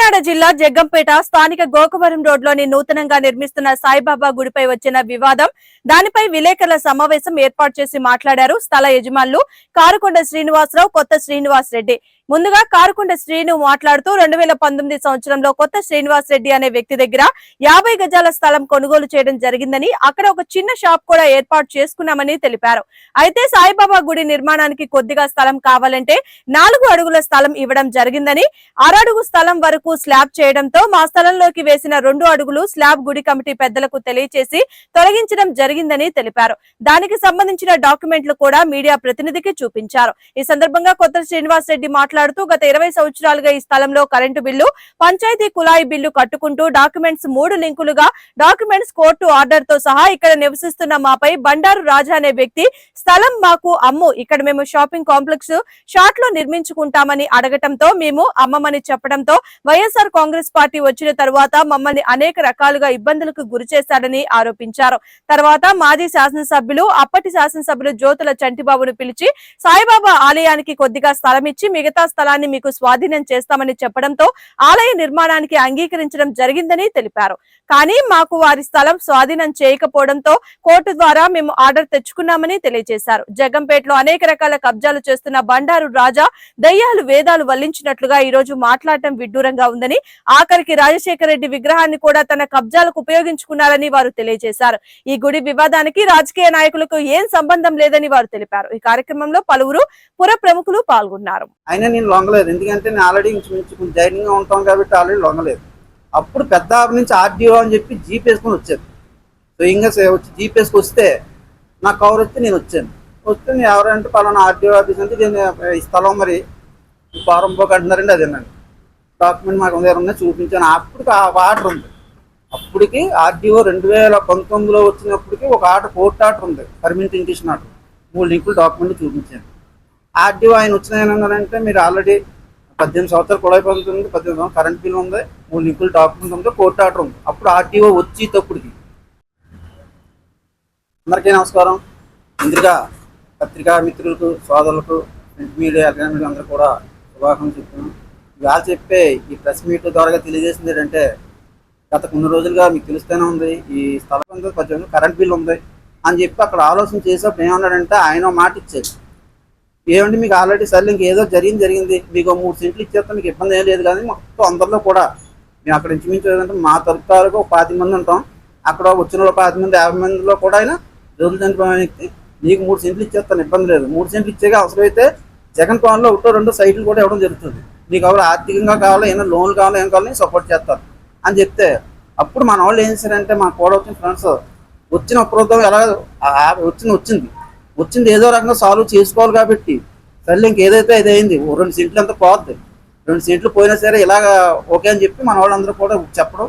కాకినాడ జిల్లా జగ్గంపేట స్థానిక గోకవరం రోడ్లోని నూతనంగా నిర్మిస్తున్న సాయిబాబా గుడిపై వచ్చిన వివాదం దానిపై విలేకరుల సమావేశం ఏర్పాటు చేసి మాట్లాడారు స్థల యజమానులు కారుకొండ శ్రీనివాసరావు కొత్త శ్రీనివాస్ రెడ్డి ముందుగా కారుకొండ శ్రీను మాట్లాడుతూ రెండు వేల పంతొమ్మిది సంవత్సరంలో కొత్త శ్రీనివాస్ రెడ్డి అనే వ్యక్తి దగ్గర యాభై గజాల స్థలం కొనుగోలు చేయడం జరిగిందని అక్కడ ఒక చిన్న షాప్ కూడా ఏర్పాటు చేసుకున్నామని తెలిపారు. అయితే సాయిబాబా గుడి నిర్మాణానికి కొద్దిగా స్థలం కావాలంటే నాలుగు అడుగుల స్థలం ఇవ్వడం జరిగిందని అరడుగు స్థలం వరకు స్లాబ్ చేయడంతో మా స్థలంలోకి వేసిన రెండు అడుగులు స్లాబ్ గుడి కమిటీ పెద్దలకు తెలియచేసి తొలగించడం జరిగిందని తెలిపారు. దానికి సంబంధించిన డాక్యుమెంట్లు కూడా మీడియా ప్రతినిధికి చూపించారు. ఈ సందర్భంగా కొత్త శ్రీనివాస్ రెడ్డి మాట్లాడుతూ గత ఇరవై సంవత్సరాలుగా ఈ స్థలంలో కరెంటు బిల్లు పంచాయతీ కుళాయి బిల్లు కట్టుకుంటూ డాక్యుమెంట్స్ మూడు లింకులుగా డాక్యుమెంట్స్ కోర్టు ఆర్డర్తో సహా ఇక్కడ నివసిస్తున్న మాపై బండారు రాజా అనే వ్యక్తి స్థలం మాకు అమ్ము ఇక్కడ మేము షాపింగ్ కాంప్లెక్స్ షార్ట్లో నిర్మించుకుంటామని అడగటంతో మేము అమ్మమని చెప్పడంతో వైఎస్ఆర్ కాంగ్రెస్ పార్టీ వచ్చిన తర్వాత మమ్మల్ని అనేక రకాలుగా ఇబ్బందులకు గురి చేశాడని ఆరోపించారు. తర్వాత మాజీ శాసనసభ్యులు అప్పటి శాసనసభ్యులు జ్యోతుల చంటిబాబును పిలిచి సాయిబాబా ఆలయానికి కొద్దిగా స్థలం ఇచ్చి మిగతా స్థలాన్ని మీకు స్వాధీనం చేస్తామని చెప్పడంతో ఆలయ నిర్మాణానికి అంగీకరించడం జరిగిందని తెలిపారు. కానీ మాకు వారి స్థలం స్వాధీనం చేయకపోవడంతో కోర్టు ద్వారా మేము ఆర్డర్ తెచ్చుకున్నామని తెలియజేశారు. జగంపేటలో అనేక రకాల కబ్జాలు చేస్తున్న బండారు రాజా దయ్యాలు వేదాలు వల్లించినట్లుగా ఈ రోజు మాట్లాడటం విడ్డూరంగా ఉందని ఆఖరికి రాజశేఖర రెడ్డి విగ్రహాన్ని కూడా తన కబ్జాలకు ఉపయోగించుకున్నారని వారు తెలియజేశారు. ఈ గుడి వివాదానికి రాజకీయ నాయకులకు ఏం సంబంధం లేదని వారు తెలిపారు. ఈ కార్యక్రమంలో పలువురు పుర ప్రముఖులు పాల్గొన్నారు. నేను లొంగలేదు. ఎందుకంటే నేను ఆల్రెడీ ఇంచుమించు కొంచెం జైనింగ్గా ఉంటాం కాబట్టి ఆల్రెడీ లొంగలేదు. అప్పుడు పెద్ద నుంచి ఆర్డీఓ అని చెప్పి జీప్ వేసుకొని వచ్చాను. స్వయంగా వచ్చి జీప్ వేసుకు వస్తే నా కవర్ వస్తే నేను వచ్చాను. వస్తే ఎవరంటే పలానా ఆర్డీఓ ఆఫీస్ అంటే నేను ఈ స్థలం మరి ఫారం బుక్ అంటున్నారండి అదేనండి డాక్యుమెంట్ మాకు దగ్గర ఉన్నాయి చూపించాను. అప్పటికి ఆ ఆర్డర్ ఉంది. అప్పటికి ఆర్డీఓ రెండు వేల పంతొమ్మిదిలో వచ్చినప్పటికి ఒక ఆర్డర్ కోర్టు ఆర్డర్ ఉంది. పర్మిట్ ఇంటిషన్ ఆర్డర్ మూడు లింకులు డాక్యుమెంట్ చూపించాను. ఆర్డీఓ ఆయన వచ్చిన ఏమన్నారంటే మీరు ఆల్రెడీ పద్దెనిమిది సంవత్సరాలు కుళాయి పద్ధతి ఉంది పద్దెనిమిది సంవత్సరాలు కరెంట్ బిల్ ఉంది మూడు లింకులు డాక్యుమెంట్ ఉంది కోర్టు ఆర్డర్ ఉంది. అప్పుడు ఆర్డీఓ వచ్చి తప్పుడుకి అందరికీ నమస్కారం. ముందుగా పత్రికా మిత్రులకు సోదరులకు ప్రింట్ మీడియా ఎలక్ట్రానిక్ అందరూ కూడా శుభాకాంక్షలు చెప్తున్నాను. ఇవాళ చెప్పే ఈ ప్రెస్ మీట్ ద్వారా తెలియజేసింది ఏంటంటే గత కొన్ని రోజులుగా మీకు తెలుస్తూనే ఉంది ఈ స్థలం పద్దెనిమిది కరెంట్ బిల్ ఉంది అని చెప్పి అక్కడ ఆలోచన చేసేప్పుడు ఏమన్నాడంటే ఆయన మాట ఇచ్చాడు ఏమంటే మీకు ఆల్రెడీ సర్లే ఇంకేదో జరిగింది జరిగింది. మీకు మూడు సెంట్లు ఇచ్చేస్తే మీకు ఇబ్బంది ఏం లేదు. కానీ మొత్తం అందరిలో కూడా మేము అక్కడ ఇంచుమించు ఏంటంటే మా తరపు వరకు ఒక పాతి మంది ఉంటాం. అక్కడ వచ్చిన వాళ్ళు పాతి మంది యాభై మందిలో కూడా ఆయన రోజులు చనిపోయిన వ్యక్తి నీకు మూడు సెంట్లు ఇచ్చేస్తాను ఇబ్బంది లేదు. మూడు సెంట్లు ఇచ్చేగా అవసరమైతే జగన్ పవన్లో ఒకటో రెండో సైట్లు కూడా ఇవ్వడం జరుగుతుంది. నీకు ఎవరు ఆర్థికంగా కావాలో ఏమైనా లోన్లు కావాలో ఏం కావాలో సపోర్ట్ చేస్తారు. అని చెప్తే అప్పుడు మన వాళ్ళు ఏం చేశారంటే మా కూడా వచ్చిన ఫ్రెండ్స్ వచ్చిన అప్రోధం ఎలా ఆ- వచ్చింది. వచ్చింది ఏదో రకంగా సాల్వ్ చేసుకోవాలి కాబట్టి. సర్లే ఇంకేదైతే అది అయింది ఓ రెండు సీట్లు అంతా పోద్ది. రెండు సీట్లు పోయినా సరే ఇలాగ ఓకే అని చెప్పి మన వాళ్ళందరూ కూడా చెప్పడం